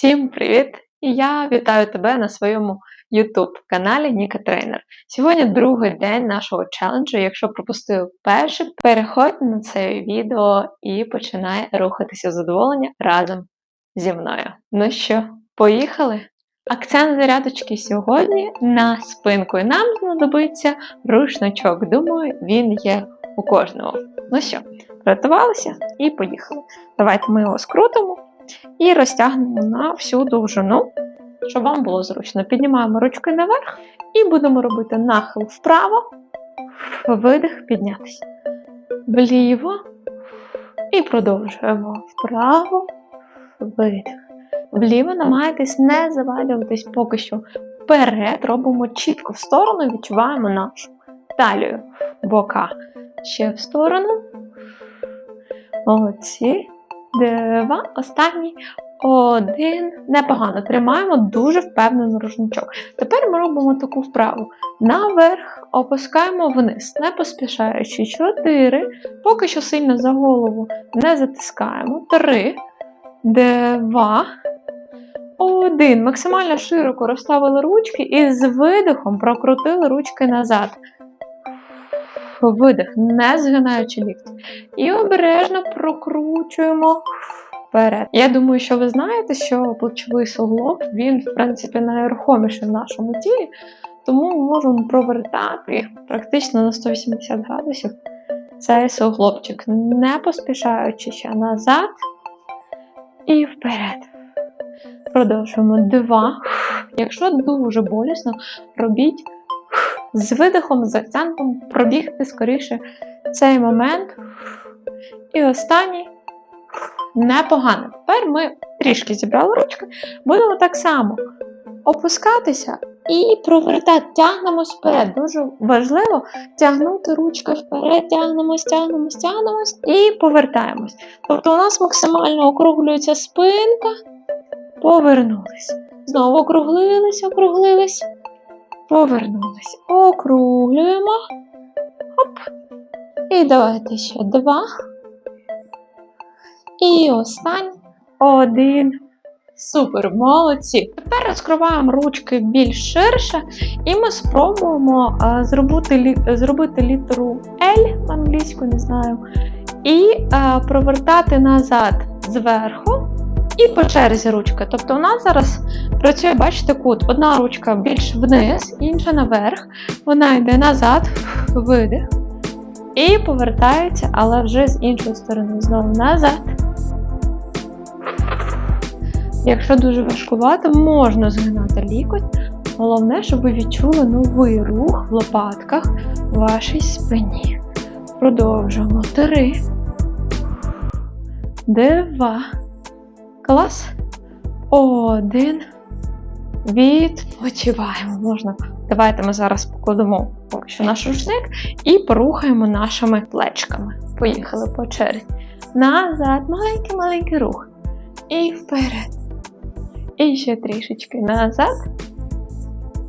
Всім привіт! Я вітаю тебе на своєму YouTube каналі Ніка Трейнер. Сьогодні другий день нашого челенджу. Якщо пропустив перший, переходь на це відео і починай рухатися задоволення разом зі мною. Ну що, поїхали? Акцент зарядочки сьогодні на спинку. І нам знадобиться рушничок. Думаю, він є у кожного. Ну що, приготувалися і поїхали. Давайте ми його скрутимо і розтягнемо на всю довжину, щоб вам було зручно. Піднімаємо ручки наверх і будемо робити нахил вправо, видих, піднятися. Вліво і продовжуємо вправо, видих. Вліво намагайтесь не завалюватись поки що вперед. Робимо чітко в сторону, відчуваємо нашу талію, бока. Ще в сторону. Молодці. Два. Останній. Один. Непогано. Тримаємо дуже впевнено рушничок. Тепер ми робимо таку вправу. Наверх опускаємо вниз, не поспішаючи. Чотири. Поки що сильно за голову не затискаємо. Три. Два. Один. Максимально широко розставили ручки і з видихом прокрутили ручки назад. Видих, не згинаючи лікті. І обережно прокручуємо вперед. Я думаю, що ви знаєте, що плечовий суглоб, він, в принципі, найрухоміший в нашому тілі, тому ми можемо провертати практично на 180 градусів цей суглобчик, не поспішаючи ще назад і вперед. Продовжуємо два. Якщо дуже болісно, робіть з видихом, з акцентом пробігти скоріше цей момент. І останній непогано. Тепер ми трішки зібрали ручки, будемо так само опускатися і провертати, тягнемось вперед. Дуже важливо тягнути ручки вперед, тягнемось, тягнемось, тягнемось і повертаємось. Тобто у нас максимально округлюється спинка, повернулись. Знову округлились, округлились. Повернулись. Округлюємо. Оп. І давайте ще два. І останній. Один. Супер, молодці. Тепер розкриваємо ручки більш ширше, і ми спробуємо зробити, зробити літеру L в англійську, не знаю, і провертати назад зверху і по черзі ручка. Тобто у нас зараз працює, бачите, кут. Одна ручка більш вниз, інша наверх. Вона йде назад, видих. І повертається, але вже з іншої сторони. Знову назад. Якщо дуже важкувато, можна згинати лікоть. Головне, щоб ви відчули новий рух в лопатках в вашій спині. Продовжуємо. Три. Два. Клас. Один. Відпочиваємо. Можна. Давайте ми зараз покладемо поки що наш рушник і порухаємо нашими плечками. Поїхали по черзі. Назад. Маленький-маленький рух. І вперед. І ще трішечки назад.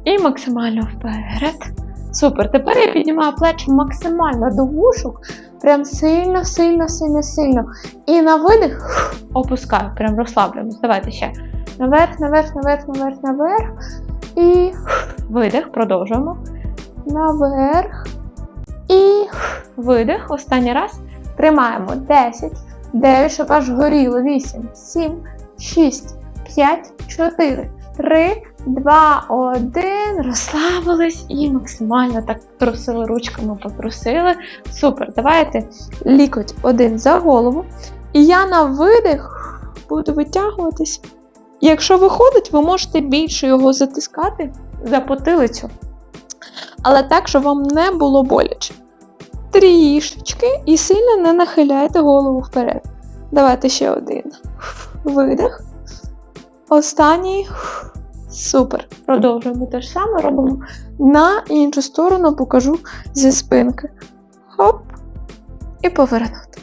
І максимально вперед. Супер. Тепер я піднімаю плечі максимально до вушок. Прям сильно, сильно, сильно, сильно. І на видих опускаю, прям розслаблюємось. Давайте ще. Наверх, наверх, наверх, наверх, наверх. І видих. Продовжуємо. Наверх. І видих. Останній раз. Тримаємо 10, 9, щоб аж горіло. 8, 7, 6, 5, 4, 3, 2, 1. Розслабились і максимально так трусили ручками, потрусили. Супер. Давайте лікоть один за голову. І я на видих буду витягуватись. Якщо виходить, ви можете більше його затискати за потилицю. Але так, щоб вам не було боляче. Трішечки і сильно не нахиляйте голову вперед. Давайте ще один. Видих. Останній. Супер. Продовжуємо те ж саме робимо на іншу сторону, покажу зі спинки. Хоп. І повернути.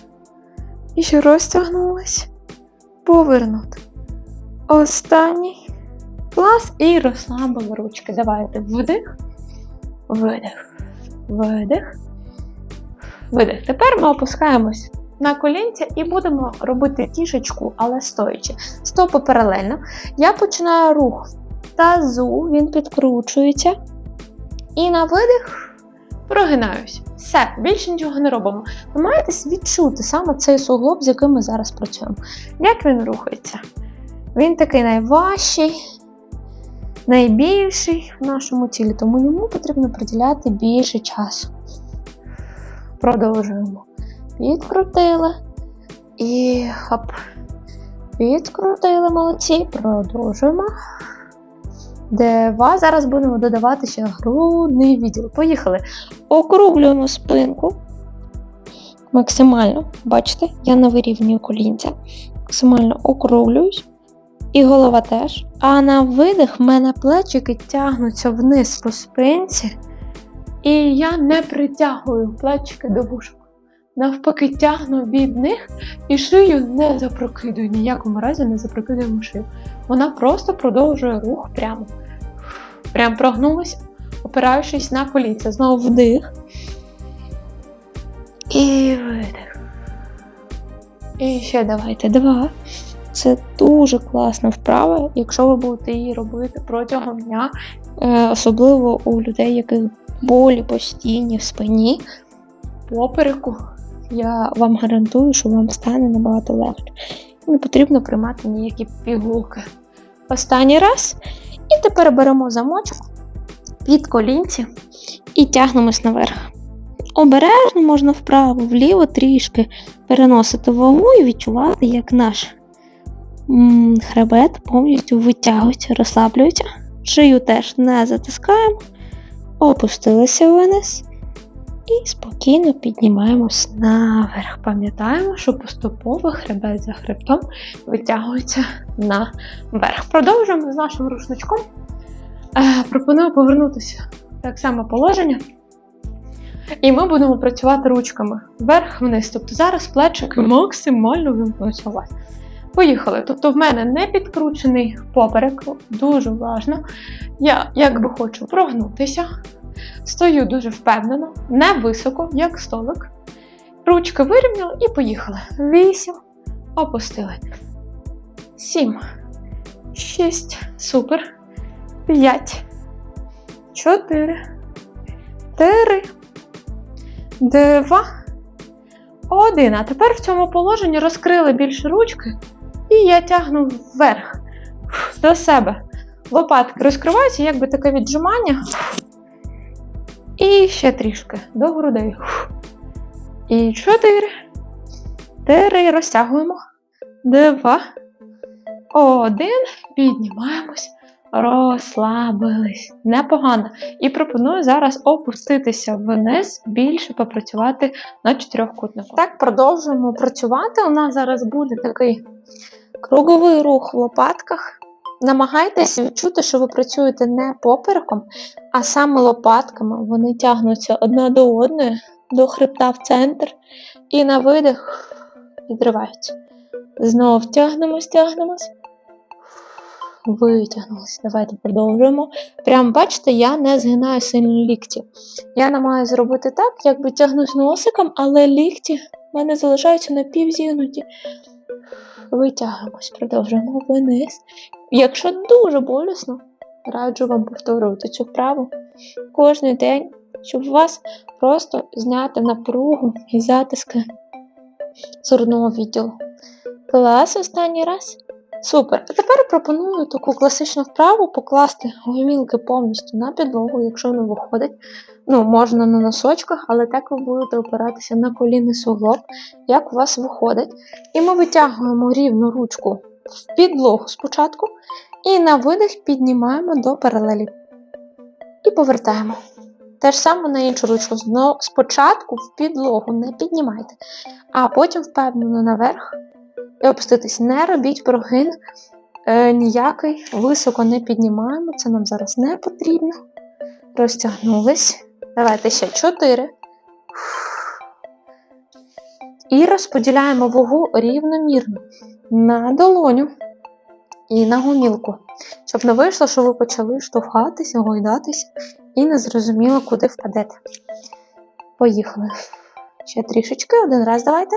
І ще розтягнулась. Повернути. Останній. Клас. І розслабили ручки. Давайте вдих. Видих. Видих. Видих. Тепер ми опускаємось на колінця і будемо робити тішечку, але стоячи. Стопи паралельно. Я починаю рух тазу, він підкручується. І на видих прогинаюсь. Все, більше нічого не робимо. Ви маєте відчути саме цей суглоб, з яким ми зараз працюємо. Як він рухається? Він такий найважчий, найбільший в нашому тілі, тому йому потрібно приділяти більше часу. Продовжуємо. Підкрутили. І хоп. Підкрутили молодці. Продовжуємо. Два. Зараз будемо додавати ще грудний відділ. Поїхали. Округлюємо спинку. Максимально, бачите, я не вирівнюю колінця. Максимально округлююсь. І голова теж. А на видих в мене плечики тягнуться вниз по спинці. І я не притягую плечики до вушок. Навпаки, тягну від них і шию не запрокидую. Ніякому разі не запрокидуємо шию. Вона просто продовжує рух прямо. Прям прогнулася, опираючись на коліця. Знову вдих. І видих. І ще давайте два. Це дуже класна вправа, якщо ви будете її робити протягом дня, е, особливо у людей, яких болі постійні в спині, попереку. Я вам гарантую, що вам стане набагато легше. Не потрібно приймати ніякі пігулки. Останній раз. І тепер беремо замочок під колінці і тягнемось наверх. Обережно можна вправо, вліво трішки переносити вагу і відчувати, як наш хребет повністю витягується, розслаблюється. Шию теж не затискаємо, опустилися вниз і спокійно піднімаємось наверх. Пам'ятаємо, що поступово хребет за хребтом витягується наверх. Продовжуємо з нашим рушничком. Е, пропоную повернутися так само положення. І ми будемо працювати ручками вверх-вниз. Тобто зараз плечики максимально вимкнуться. Поїхали. Тобто в мене не підкручений поперек, дуже уважно. Я якби хочу прогнутися. Стою дуже впевнено, не високо, як столик. Ручки вирівняли і поїхали. Вісім. Опустили. Сім. Шість. Супер. П'ять. Чотири. Три. Два. Один. А тепер в цьому положенні розкрили більше ручки. І я тягну вверх до себе. Лопатки розкриваються, якби таке віджимання. І ще трішки до грудей. І чотири. Три. Розтягуємо. Два. Один. Піднімаємось. Розслабились. Непогано. І пропоную зараз опуститися вниз, більше попрацювати на чотирьохкутнику. Так, продовжуємо працювати. У нас зараз буде такий круговий рух в лопатках. Намагайтесь відчути, що ви працюєте не попереком, а саме лопатками. Вони тягнуться одна до одної, до хребта в центр. І на видих відриваються. Знову тягнемось, тягнемось. Витягнулися. Давайте продовжуємо. Прям бачите, я не згинаю сильно лікті. Я намагаюся зробити так, якби тягнусь носиком, але лікті в мене залишаються напівзігнуті. Витягуємось, продовжуємо вниз. Якщо дуже болісно, раджу вам повторювати цю вправу кожен день, щоб вас просто зняти напругу і затиски зурного відділу. Клас останній раз. Супер. А тепер пропоную таку класичну вправу покласти гомілки повністю на підлогу, якщо не виходить. Ну, можна на носочках, але так ви будете опиратися на колінний суглоб, як у вас виходить. І ми витягуємо рівну ручку в підлогу спочатку, і на видих піднімаємо до паралелі. І повертаємо. Те ж саме на іншу ручку. Знову спочатку в підлогу не піднімайте, а потім впевнено наверх. І опуститись. Не робіть прогин е, ніякий, високо не піднімаємо, це нам зараз не потрібно. Розтягнулись. Давайте ще 4. І розподіляємо вагу рівномірно на долоню і на гомілку. Щоб не вийшло, що ви почали штовхатися, гойдатися і не зрозуміло, куди впадете. Поїхали. Ще трішечки, один раз давайте.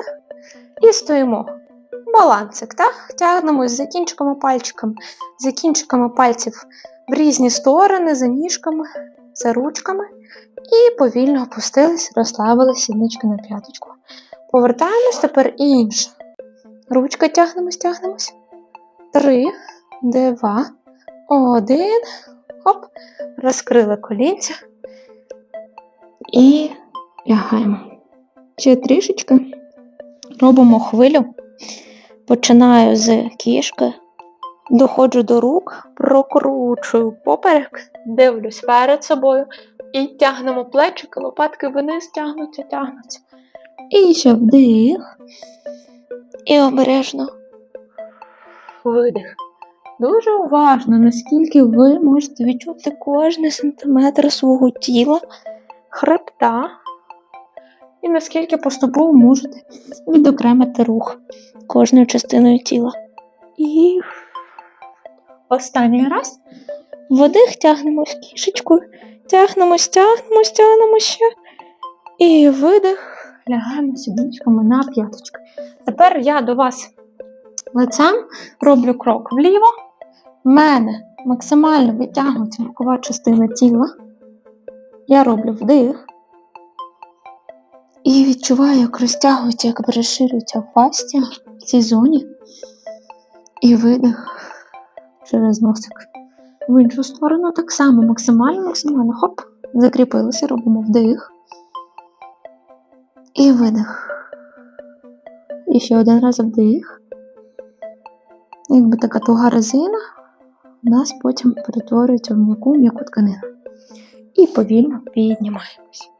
І стоїмо. Балансик, так? Тягнемось за кінчиками пальчиками, за кінчиками пальців в різні сторони, за ніжками, за ручками. І повільно опустились, розслабили сіднички на п'яточку. Повертаємось тепер інше. Ручка тягнемось, тягнемось. Три, два, один. Хоп. Розкрили колінця. І лягаємо. Ще трішечки. Робимо хвилю. Починаю з кішки, доходжу до рук, прокручую поперек, дивлюсь перед собою і тягнемо плечики, лопатки вниз тягнуться, тягнуться. І ще вдих. І обережно видих. Дуже уважно, наскільки ви можете відчути кожний сантиметр свого тіла, хребта, і наскільки поступово можете відокремити рух кожною частиною тіла. І останній раз вдих тягнемось кішечкою, тягнемось, тягнемось, тягнемось ще. І видих, лягаємо сідничками на п'яточки. Тепер я до вас лицем роблю крок вліво. В мене максимально витягується бокова частина тіла. Я роблю вдих. І відчуваю, як розтягується, як розширюється фастія в цій зоні. І видих через носик. В іншу сторону так само, максимально, максимально. Хоп, закріпилися, робимо вдих. І видих. І ще один раз вдих. Якби така туга резина, у нас потім перетворюється в м'яку м'яку тканину. І повільно піднімаємось.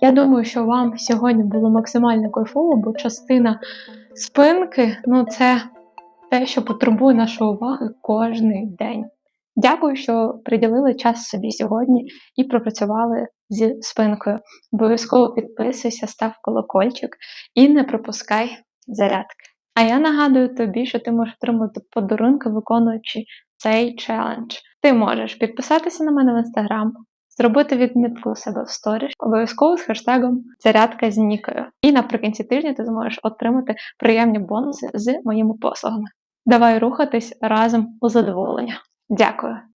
Я думаю, що вам сьогодні було максимально кайфово, бо частина спинки ну це те, що потребує нашої уваги кожен день. Дякую, що приділили час собі сьогодні і пропрацювали зі спинкою. Обов'язково підписуйся, став колокольчик і не пропускай зарядки. А я нагадую тобі, що ти можеш отримати подарунки, виконуючи цей челендж. Ти можеш підписатися на мене в інстаграм, зробити відмітку у себе в сторіж обов'язково з хештегом зарядка з Нікою. І наприкінці тижня ти зможеш отримати приємні бонуси з моїми послугами. Давай рухатись разом у задоволення. Дякую.